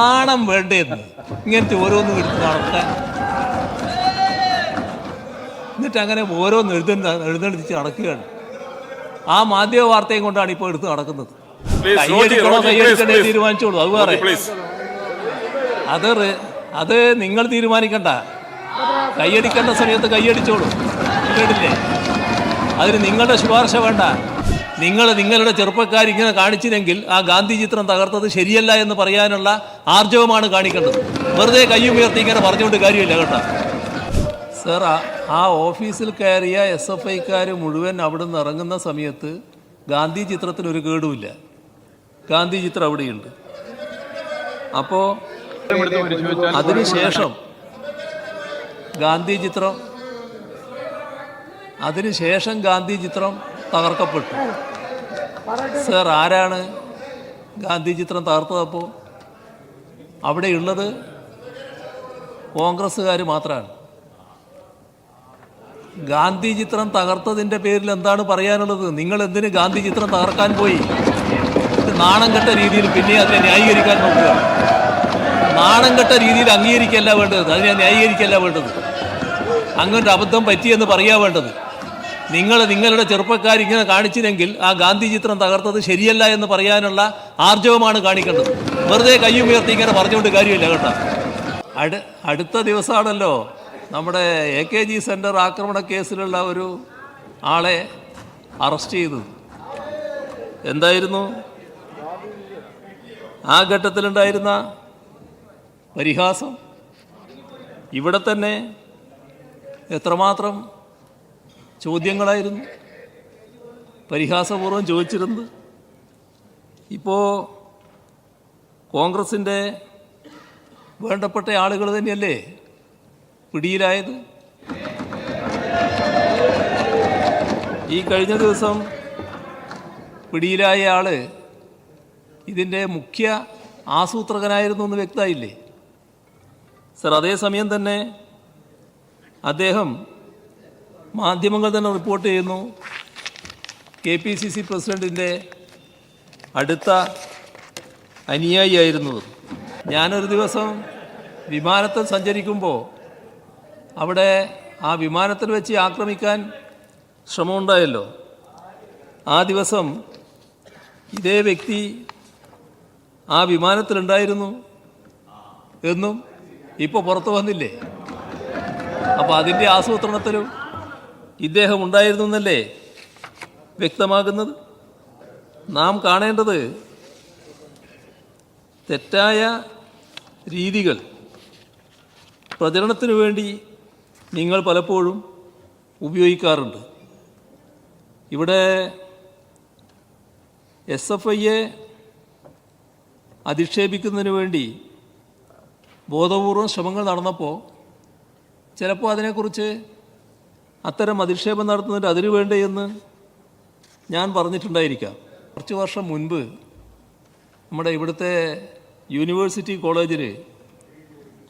നാണം വേണ്ടേന്ന്. ഇങ്ങനത്തെ ഓരോന്നും എടുത്ത് നടത്താൻ. എന്നിട്ട് അങ്ങനെ ഓരോന്ന് എഴുതുന്ന എഴുതെടുത്തിച്ച് നടക്കുകയാണ്. ആ മാധ്യമ വാർത്തയും കൊണ്ടാണ് ഇപ്പോൾ എടുത്ത് നടക്കുന്നത്. കൈയടിക്കണോ കൈയടിക്കണേ. തീരുമാനിച്ചോളൂ അത് വേറെ. അത് അത് നിങ്ങൾ തീരുമാനിക്കണ്ട. കൈയടിക്കേണ്ട സമയത്ത് കൈയടിച്ചോളൂ കേട്ടില്ലേ അതിന് നിങ്ങളുടെ ശുപാർശ വേണ്ട. നിങ്ങൾ നിങ്ങളുടെ ചെറുപ്പക്കാർ ഇങ്ങനെ കാണിച്ചില്ലെങ്കിൽ ആ ഗാന്ധി ചിത്രം തകർത്തത് ശരിയല്ല എന്ന് പറയാനുള്ള ആർജവമാണ് കാണിക്കേണ്ടത്. വെറുതെ കയ്യുമുയർത്തി ഇങ്ങനെ പറഞ്ഞുകൊണ്ട് കാര്യമില്ല കേട്ടോ. സർ ആ- ഓഫീസിൽ കയറിയ എസ് എഫ് ഐക്കാർ മുഴുവൻ അവിടെ നിന്ന് ഇറങ്ങുന്ന സമയത്ത് ഗാന്ധി ചിത്രത്തിന് ഒരു കേടുമില്ല. ഗാന്ധി ചിത്രം അവിടെയുണ്ട്. അപ്പോൾ അതിനുശേഷം ഗാന്ധി ചിത്രം അതിനുശേഷം ഗാന്ധി ചിത്രം തകർക്കപ്പെട്ടു. സർ ആരാണ് ഗാന്ധി ചിത്രം തകർത്തതപ്പോൾ അവിടെയുള്ളത് കോൺഗ്രസ്സുകാർ മാത്രമാണ് ഗാന്ധി ചിത്രം തകർത്തതിന്റെ പേരിൽ എന്താണ് പറയാനുള്ളത്? നിങ്ങൾ എന്തിന് ഗാന്ധി ചിത്രം തകർക്കാൻ പോയി? നാണം കെട്ട രീതിയിൽ പിന്നെ അതിനെ ന്യായീകരിക്കാൻ നോക്കുക. നാണം കെട്ട രീതിയിൽ അംഗീകരിക്കല്ല വേണ്ടത്. അതിനെ ന്യായീകരിക്കല്ല വേണ്ടത്. അങ്ങനൊരു അബദ്ധം പറ്റിയെന്ന് പറയാ വേണ്ടത്. നിങ്ങൾ നിങ്ങളുടെ ചെറുപ്പക്കാർ ഇങ്ങനെ കാണിച്ചില്ലെങ്കിൽ ആ ഗാന്ധി ചിത്രം തകർത്തത് ശരിയല്ല എന്ന് പറയാനുള്ള ആർജവമാണ് കാണിക്കേണ്ടത്. വെറുതെ കയ്യുയർത്തി ഇങ്ങനെ പറഞ്ഞുകൊണ്ട് കാര്യമില്ല കേട്ടോ. അടു അടുത്ത ദിവസമാണല്ലോ നമ്മുടെ എ കെ ജി സെന്റർ ആക്രമണ കേസിലുള്ള ഒരു ആളെ അറസ്റ്റ് ചെയ്തത്. എന്തായിരുന്നു? ആ ഘട്ടത്തിലുണ്ടായിരുന്ന പരിഹാസം? ഇവിടെ തന്നെ എത്രമാത്രം ചോദ്യങ്ങളായിരുന്നു. പരിഹാസപൂർവം ചോദിച്ചിരുന്നത്. ഇപ്പോൾ കോൺഗ്രസിന്റെ വേണ്ടപ്പെട്ട ആളുകൾ തന്നെയല്ലേ പിടിയിലായത്? ഈ കഴിഞ്ഞ ദിവസം പിടിയിലായ ആൾ ഇതിന്റെ മുഖ്യ ആസൂത്രകനായിരുന്നു എന്ന് വ്യക്തമായില്ലേ? സർ അതേസമയം തന്നെ അദ്ദേഹം മാധ്യമങ്ങൾ തന്നെ റിപ്പോർട്ട് ചെയ്യുന്നു. കെ പി സി സി പ്രസിഡന്റിന്റെ അടുത്ത അനുയായിയായിരുന്നു ഞാനൊരു ദിവസം വിമാനത്തിൽ സഞ്ചരിക്കുമ്പോൾ അവിടെ ആ വിമാനത്തിൽ വെച്ച് ആക്രമിക്കാൻ ശ്രമമുണ്ടായല്ലോ. ആ ദിവസം ഇതേ വ്യക്തി ആ വിമാനത്തിലുണ്ടായിരുന്നു എന്നും ഇപ്പോൾ പുറത്തു വന്നില്ലേ? അപ്പോൾ അതിന്റെ ആസൂത്രണത്തിലും ഇദ്ദേഹം ഉണ്ടായിരുന്നു എന്നല്ലേ വ്യക്തമാകുന്നത്? നാം കാണേണ്ടത് തെറ്റായ രീതികൾ പ്രചരണത്തിനു വേണ്ടി നിങ്ങൾ പലപ്പോഴും ഉപയോഗിക്കാറുണ്ട്. ഇവിടെ എസ് എഫ് ഐയെ അധിക്ഷേപിക്കുന്നതിന് വേണ്ടി ബോധപൂർവം ശ്രമങ്ങൾ നടന്നപ്പോൾ ചിലപ്പോൾ അതിനെക്കുറിച്ച് അത്തരം അധിക്ഷേപം നടത്തുന്നതിന് അതിന് വേണ്ടേ എന്ന് ഞാൻ പറഞ്ഞിട്ടുണ്ടായിരിക്കാം. കുറച്ച് വർഷം മുൻപ് നമ്മുടെ ഇവിടുത്തെ യൂണിവേഴ്സിറ്റി കോളേജിൽ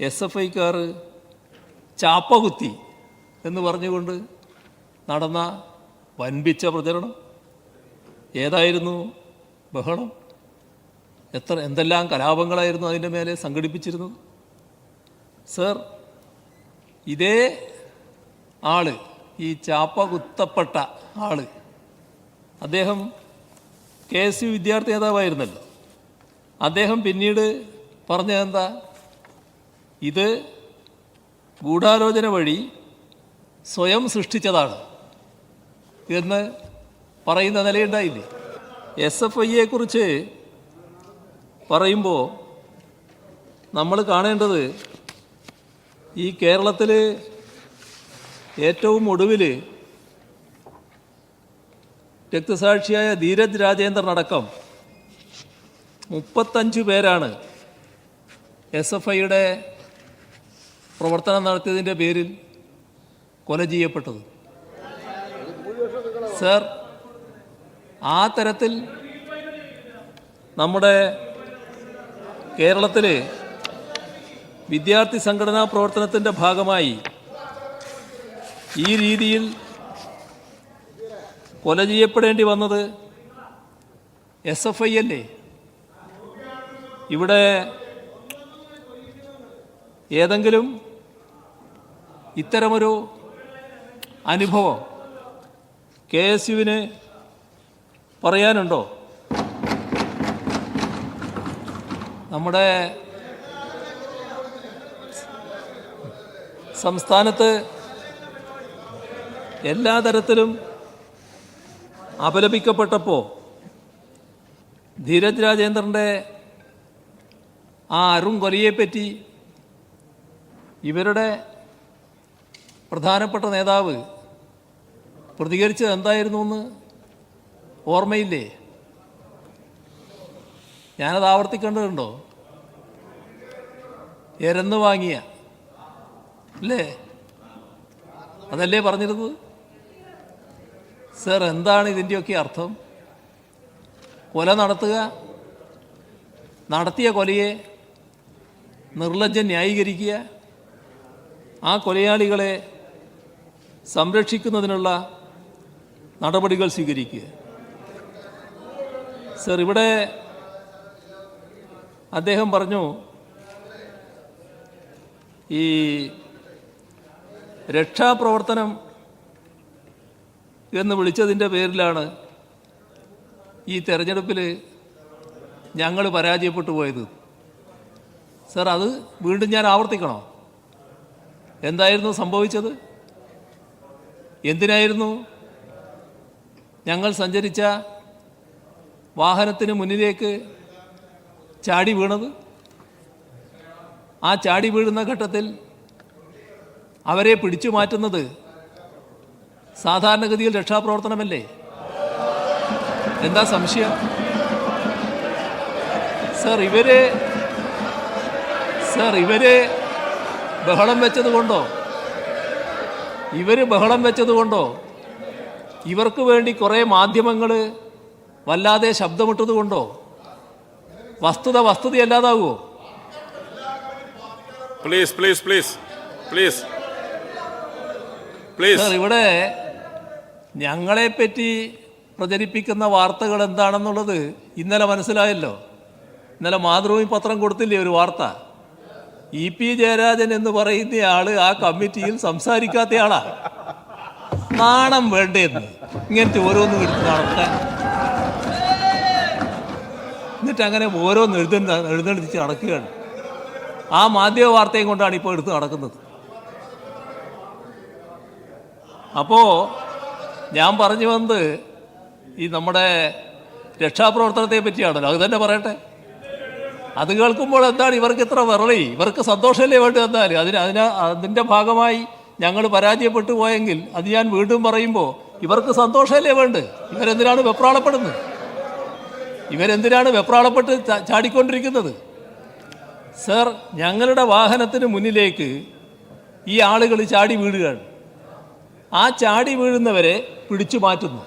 എസ് എഫ് ഐക്കാർ ചാപ്പകുത്തി എന്ന് പറഞ്ഞുകൊണ്ട് നടന്ന വൻപിച്ച പ്രചരണം. ഏതായിരുന്നു ബഹളം? എത്ര എന്തെല്ലാം കലാപങ്ങളായിരുന്നു അതിന്റെ മേലെ സംഘടിപ്പിച്ചിരുന്നത്? സർ ഇതേ ആൾ ഈ ചാപ്പ കുത്തപ്പെട്ട ആൾ. അദ്ദേഹം കെ എസ് യു വിദ്യാർത്ഥി നേതാവായിരുന്നല്ലോ. അദ്ദേഹം പിന്നീട് പറഞ്ഞതെന്താ? ഇത് ഗൂഢാലോചന വഴി സ്വയം സൃഷ്ടിച്ചതാണ് എന്ന് പറയുന്ന നിലയുണ്ടായില്ലേ? എസ് എഫ് ഐയെക്കുറിച്ച് പറയുമ്പോൾ നമ്മൾ കാണേണ്ടത് ഈ കേരളത്തിൽ ഏറ്റവും ഒടുവിൽ രക്തസാക്ഷിയായ ധീരജ് രാജേന്ദ്രൻ അടക്കം മുപ്പത്തഞ്ച് പേരാണ് എസ് എഫ് ഐയുടെ പ്രവർത്തനം നടത്തിയതിന്റെ പേരിൽ കൊല ചെയ്യപ്പെട്ടത്. സർ ആ തരത്തിൽ നമ്മുടെ കേരളത്തിലെ വിദ്യാർത്ഥി സംഘടനാ പ്രവർത്തനത്തിന്റെ ഭാഗമായി ഈ രീതിയിൽ കൊല ചെയ്യപ്പെടേണ്ടി വന്നത് എസ് എഫ് ഐ അല്ലേ? ഇവിടെ ഏതെങ്കിലും ഇത്തരമൊരു അനുഭവം കെ എസ് യുവിന് പറയാനുണ്ടോ? നമ്മുടെ സംസ്ഥാനത്ത് എല്ലാ തരത്തിലും അപലപിക്കപ്പെട്ടപ്പോൾ ധീരജ് രാജേന്ദ്രന്റെ ആ അരുൺ കൊലയെപ്പറ്റി ഇവരുടെ പ്രധാനപ്പെട്ട നേതാവ് പ്രതികരിച്ചത് എന്തായിരുന്നു എന്ന് ഓർമ്മയില്ലേ? ഞാനത് ആവർത്തിക്കേണ്ടതുണ്ടോ? എരന്ന് വാങ്ങിയ അല്ലേ? അതല്ലേ പറഞ്ഞിരുന്നത്? സർ എന്താണ് ഇതിന്റെയൊക്കെ അർത്ഥം? കൊല നടത്തുക നടത്തിയ കൊലയെ നിർലജ്ജം ന്യായീകരിക്കുക ആ കൊലയാളികളെ സംരക്ഷിക്കുന്നതിനുള്ള നടപടികൾ സ്വീകരിക്കുക. സർ ഇവിടെ അദ്ദേഹം പറഞ്ഞു ഈ രക്ഷാപ്രവർത്തനം എന്ന് വിളിച്ചതിന്റെ പേരിലാണ് ഈ തെരഞ്ഞെടുപ്പിൽ ഞങ്ങൾ പരാജയപ്പെട്ടു പോയത്. സർ അത് വീണ്ടും ഞാൻ ആവർത്തിക്കണോ? എന്തായിരുന്നു സംഭവിച്ചത്? എന്തിനായിരുന്നു ഞങ്ങൾ സഞ്ചരിച്ച വാഹനത്തിന് മുന്നിലേക്ക് ചാടി വീണത്? ആ ചാടി വീഴുന്ന ഘട്ടത്തിൽ അവരെ പിടിച്ചു മാറ്റുന്നത് സാധാരണഗതിയിൽ രക്ഷാപ്രവർത്തനമല്ലേ? എന്താ സംശയം? സർ ഇവർ സർ ഇവർ ബഹളം വെച്ചതുകൊണ്ടോ ഇവർ ബഹളം വെച്ചതുകൊണ്ടോ ഇവർക്ക് വേണ്ടി കുറേ മാധ്യമങ്ങൾ വല്ലാതെ ശബ്ദമിട്ടത് കൊണ്ടോ? വസ്തുത വസ്തുതയല്ലാതാവുമോ please please please please please sir ഇവിടെ ഞങ്ങളെപ്പറ്റി പ്രചരിപ്പിക്കുന്ന വാർത്തകൾ എന്താണെന്നുള്ളത് ഇന്നലെ മനസ്സിലായല്ലോ. ഇന്നലെ മാതൃഭൂമി പത്രം കൊടുത്തില്ലേ ഒരു വാർത്ത? ഇ പി ജയരാജൻ എന്ന് പറയുന്ന ആൾ ആ കമ്മിറ്റിയിൽ സംസാരിക്കാത്ത ആളാ നാണം വേണ്ടേന്ന് ഇങ്ങനത്തെ ഓരോന്ന് എടുത്ത് നടത്താൻ. എന്നിട്ട് അങ്ങനെ ഓരോന്ന് എഴുതുന്ന എഴുതണ്ടിച്ച് നടക്കുകയാണ്. ആ മാധ്യമ വാർത്തയും കൊണ്ടാണ് ഇപ്പോൾ എടുത്ത് നടക്കുന്നത്. അപ്പോൾ ഞാൻ പറഞ്ഞു വന്നത് ഈ നമ്മുടെ രക്ഷാപ്രവർത്തനത്തെ പറ്റിയാണല്ലോ. അത് തന്നെ പറയട്ടെ. അത് കേൾക്കുമ്പോൾ എന്താണ് ഇവർക്ക് ഇത്ര വിറളി? ഇവർക്ക് സന്തോഷമല്ലേ വേണ്ടി വന്നാൽ അതിന് അതിന് അതിന്റെ ഭാഗമായി ഞങ്ങൾ പരാജയപ്പെട്ടു പോയെങ്കിൽ അത് ഞാൻ വീണ്ടും പറയുമ്പോൾ ഇവർക്ക് സന്തോഷമല്ലേ വേണ്ട ഇവരെന്തിനാണ് വെപ്രാളപ്പെടുന്നത്? ഇവരെന്തിനാണ് വെപ്രാളപ്പെട്ട് ചാടിക്കൊണ്ടിരിക്കുന്നത്? സർ ഞങ്ങളുടെ വാഹനത്തിന് മുന്നിലേക്ക് ഈ ആളുകൾ ചാടി വീഴുകയാണ്. ആ ചാടി വീഴുന്നവരെ പിടിച്ചു മാറ്റുന്നു.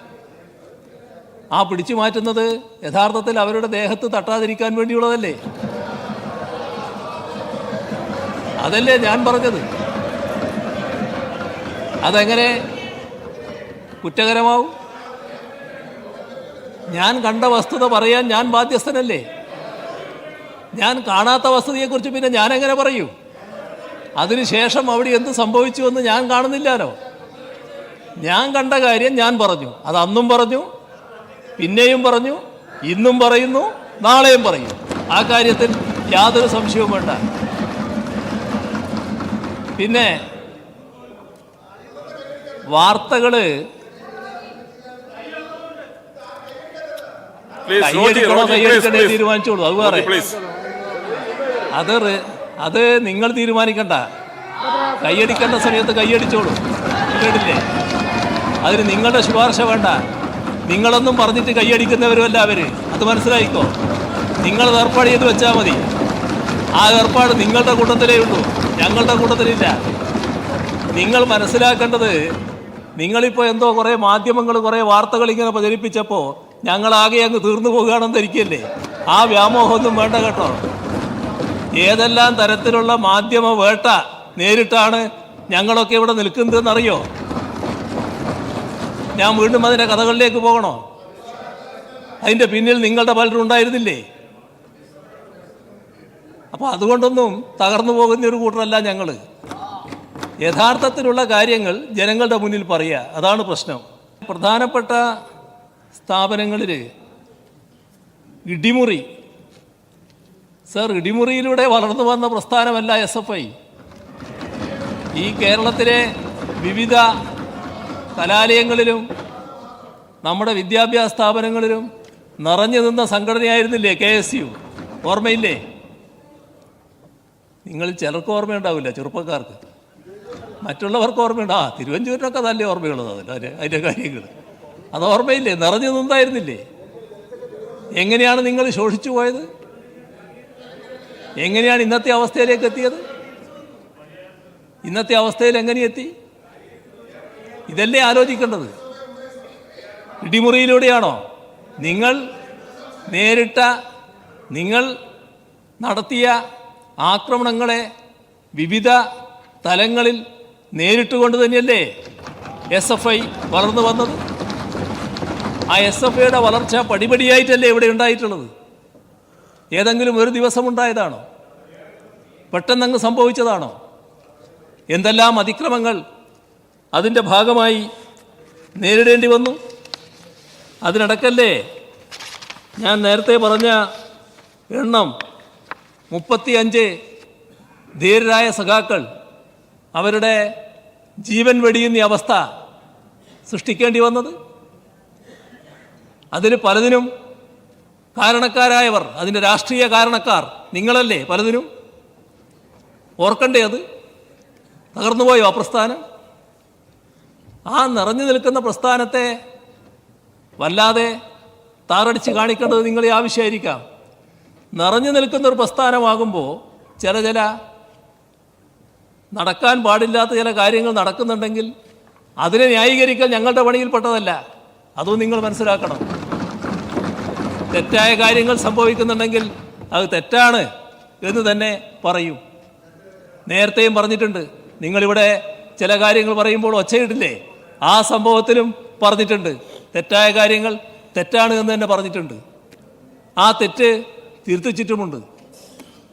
ആ പിടിച്ചു മാറ്റുന്നത് യഥാർത്ഥത്തിൽ അവരുടെ ദേഹത്ത് തട്ടാതിരിക്കാൻ വേണ്ടിയുള്ളതല്ലേ? അതല്ലേ ഞാൻ പറഞ്ഞത്. അതെങ്ങനെ? കുറ്റകരമാവും? ഞാൻ കണ്ട വസ്തുത പറയാൻ ഞാൻ ബാധ്യസ്ഥനല്ലേ? ഞാൻ കാണാത്ത വസ്തുതയെക്കുറിച്ച് പിന്നെ ഞാൻ എങ്ങനെ പറയൂ? അതിനുശേഷം അവിടെ എന്ത് സംഭവിച്ചു എന്ന് ഞാൻ കാണുന്നില്ലാലോ? ഞാൻ കണ്ട കാര്യം ഞാൻ പറഞ്ഞു. അത് അന്നും പറഞ്ഞു പിന്നെയും പറഞ്ഞു ഇന്നും പറയുന്നു നാളെയും പറയും. ആ കാര്യത്തിൽ യാതൊരു സംശയവും വേണ്ട. പിന്നെ കൈയടിക്കണോ കൈയടിക്കണേ please. തീരുമാനിച്ചോളൂ. അത് വേറെ. അത് അത് നിങ്ങൾ തീരുമാനിക്കണ്ട. കൈയടിക്കേണ്ട സമയത്ത് കൈയടിച്ചോളൂ കേട്ടില്ലേ? അതിന് നിങ്ങളുടെ ശുപാർശ വേണ്ട. നിങ്ങളൊന്നും പറഞ്ഞിട്ട് കൈയടിക്കുന്നവരുമല്ല അവർ അത് മനസ്സിലായിക്കോ? നിങ്ങൾ ഏർപ്പാട് ചെയ്ത് വെച്ചാൽ മതി. ആ ഏർപ്പാട് നിങ്ങളുടെ കൂട്ടത്തിലേ ഉള്ളൂ. ഞങ്ങളുടെ കൂട്ടത്തിലില്ല. നിങ്ങൾ മനസ്സിലാക്കേണ്ടത് നിങ്ങളിപ്പോൾ എന്തോ കുറേ മാധ്യമങ്ങൾ കുറേ വാർത്തകൾ ഇങ്ങനെ പ്രചരിപ്പിച്ചപ്പോൾ ഞങ്ങളാകെ അങ്ങ് തീർന്നു പോകുകയാണെന്ന് ധരിക്കല്ലേ? ആ വ്യാമോഹമൊന്നും വേണ്ട കേട്ടോ. ഏതെല്ലാം തരത്തിലുള്ള മാധ്യമ വേട്ട നേരിട്ടാണ് ഞങ്ങളൊക്കെ ഇവിടെ നിൽക്കുന്നതെന്നറിയോ? ഞാൻ വീണ്ടും അതിന്റെ കഥകളിലേക്ക് പോകണോ? അതിന്റെ പിന്നിൽ നിങ്ങളുടെ പലരും ഉണ്ടായിരുന്നില്ലേ? അപ്പോൾ അതുകൊണ്ടൊന്നും തകർന്നു പോകുന്ന ഒരു കൂട്ടരല്ല ഞങ്ങൾ യഥാർത്ഥത്തിലുള്ള കാര്യങ്ങൾ ജനങ്ങളുടെ മുന്നിൽ പറയുക. അതാണ് പ്രശ്നം. പ്രധാനപ്പെട്ട സ്ഥാപനങ്ങളിൽ ഇടിമുറി. സർ ഇടിമുറിയിലൂടെ വളർന്നു വന്ന പ്രസ്ഥാനമല്ല എസ് എഫ് ഐ. ഈ കേരളത്തിലെ വിവിധ കലാലയങ്ങളിലും നമ്മുടെ വിദ്യാഭ്യാസ സ്ഥാപനങ്ങളിലും നിറഞ്ഞു നിന്ന സംഘടനയായിരുന്നില്ലേ കെ എസ് യു? ഓർമ്മയില്ലേ? നിങ്ങൾ ചിലർക്ക് ഓർമ്മയുണ്ടാവില്ല ചെറുപ്പക്കാർക്ക്. മറ്റുള്ളവർക്ക് ഓർമ്മയുണ്ട്. ആ തിരുവഞ്ചൂരിനൊക്കെ നല്ല ഓർമ്മയുള്ളത് അതിൽ അതിന്റെ കാര്യങ്ങൾ. അത് ഓർമ്മയില്ലേ? നിറഞ്ഞു നിന്നായിരുന്നില്ലേ? എങ്ങനെയാണ് നിങ്ങൾ ശോഷിച്ചു പോയത്? എങ്ങനെയാണ് ഇന്നത്തെ അവസ്ഥയിലേക്ക് എത്തിയത്? ഇന്നത്തെ അവസ്ഥയിൽ എങ്ങനെ എത്തി? ഇതല്ലേ ആലോചിക്കേണ്ടത്? ഇടിമുറിയിലൂടെയാണോ? നിങ്ങൾ നേരിട്ട നിങ്ങൾ നടത്തിയ ആക്രമണങ്ങളെ വിവിധ തലങ്ങളിൽ നേരിട്ടുകൊണ്ട് തന്നെയല്ലേ എസ് എഫ് ഐ വളർന്നു വന്നത്? ആ എസ് എഫ് ഐയുടെ വളർച്ച പടിപടിയായിട്ടല്ലേ ഇവിടെ ഉണ്ടായിട്ടുള്ളത്? ഏതെങ്കിലും ഒരു ദിവസം ഉണ്ടായതാണോ? പെട്ടെന്നങ്ങ് സംഭവിച്ചതാണോ? എന്തെല്ലാം അതിക്രമങ്ങൾ അതിന്റെ ഭാഗമായി നേരിടേണ്ടി വന്നു. അതിനടക്കല്ലേ ഞാൻ നേരത്തെ പറഞ്ഞ എണ്ണം മുപ്പത്തി അഞ്ച് ധീരരായ സഖാക്കൾ അവരുടെ ജീവൻ വെടിയുന്ന അവസ്ഥ സൃഷ്ടിക്കേണ്ടി വന്നത്. അതിൽ പലതിനും കാരണക്കാരായവർ അതിന്റെ രാഷ്ട്രീയ കാരണക്കാർ നിങ്ങളല്ലേ പലതിനും ഓർക്കണ്ടേ അത്? തകർന്നുപോയോ ആ പ്രസ്ഥാനം? ആ നിറഞ്ഞു നിൽക്കുന്ന പ്രസ്ഥാനത്തെ വല്ലാതെ താറടിച്ച് കാണിക്കേണ്ടത് നിങ്ങളെ ആവശ്യമായിരിക്കാം. നിറഞ്ഞു നിൽക്കുന്ന ഒരു പ്രസ്ഥാനമാകുമ്പോൾ ചില ചില നടക്കാൻ പാടില്ലാത്ത ചില കാര്യങ്ങൾ നടക്കുന്നുണ്ടെങ്കിൽ അതിനെ ന്യായീകരിക്കാൻ ഞങ്ങളുടെ പണിയിൽപ്പെട്ടതല്ല. അതും നിങ്ങൾ മനസ്സിലാക്കണം. തെറ്റായ കാര്യങ്ങൾ സംഭവിക്കുന്നുണ്ടെങ്കിൽ അത് തെറ്റാണ് എന്ന് തന്നെ പറയും. നേരത്തെയും പറഞ്ഞിട്ടുണ്ട്. നിങ്ങളിവിടെ ചില കാര്യങ്ങൾ പറയുമ്പോൾ ഒച്ചയിട്ടില്ലേ ആ സംഭവത്തിലും പറഞ്ഞിട്ടുണ്ട്. തെറ്റായ കാര്യങ്ങൾ തെറ്റാണ് എന്ന് തന്നെ പറഞ്ഞിട്ടുണ്ട്. ആ തെറ്റ് തിരുത്തിച്ചിട്ടുമുണ്ട്.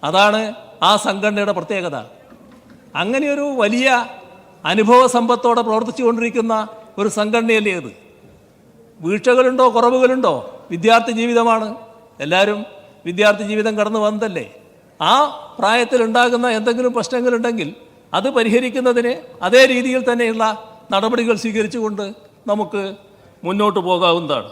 അതാണ് ആ സംഘടനയുടെ പ്രത്യേകത. അങ്ങനെയൊരു വലിയ അനുഭവ സമ്പത്തോടെ പ്രവർത്തിച്ചു കൊണ്ടിരിക്കുന്ന ഒരു സംഘടനയല്ലേ അത് വീഴ്ചകളുണ്ടോ കുറവുകളുണ്ടോ? വിദ്യാർത്ഥി ജീവിതമാണ്. എല്ലാവരും വിദ്യാർത്ഥി ജീവിതം കടന്നു വന്നതല്ലേ? ആ പ്രായത്തിലുണ്ടാകുന്ന എന്തെങ്കിലും പ്രശ്നങ്ങളുണ്ടെങ്കിൽ അത് പരിഹരിക്കുന്നതിന് അതേ രീതിയിൽ തന്നെയുള്ള നടപടികൾ സ്വീകരിച്ചുകൊണ്ട് നമുക്ക് മുന്നോട്ട് പോകാവുന്നതാണ്.